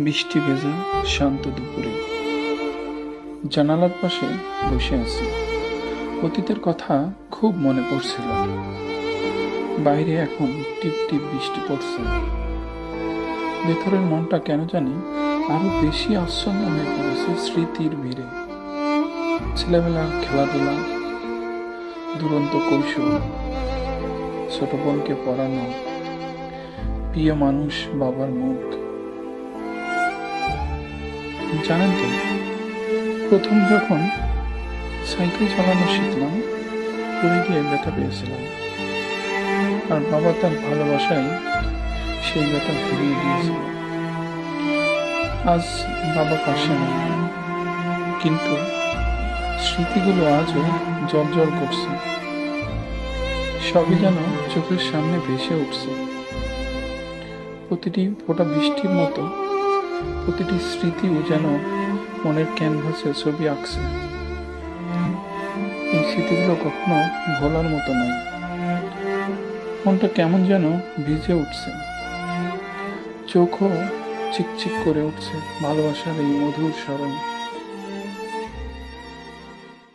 বৃষ্টি ভেজা শান্ত দুপুরে। জানালার পাশে বসে আছি। অতীতের কথা খুব মনে পড়ছিল। বাইরে এখন টিপ টিপ বৃষ্টি পড়ছে। ভেতরের মনটা কেন জানি আরও বেশি আচ্ছন্ন হয়ে পড়েছে স্মৃতির ভিড়ে। ছেলেবেলার খেলাধুলা, দুরন্ত কৌশল, ছোট বোনকে পড়ানো, প্রিয় মানুষ বাবার মুখ জানেন তো, প্রথম যখন সাইকেল চালানো শিখলাম পড়ে গিয়ে ব্যথা পেয়েছিলাম। আর বাবা তার ভালোবাসায় সেই ব্যথা ঘুরিয়ে দিয়েছিল। আজ বাবা পাশে নেই, কিন্তু স্মৃতিগুলো আজও জল করছে। সবই যেন চোখের সামনে ভেসে উঠছে। প্রতিটি ফোঁটা বৃষ্টির মতো প্রতিটি স্মৃতিও যেন মনের ক্যানভাসে ছবি আঁকছে। এই স্মৃতিগুলো কখনো ভোলার মতো নয়। মনটা কেমন যেন ভিজে উঠছে। চোখও চিকচিক করে উঠছে ভালোবাসার এই মধুর স্মরণ।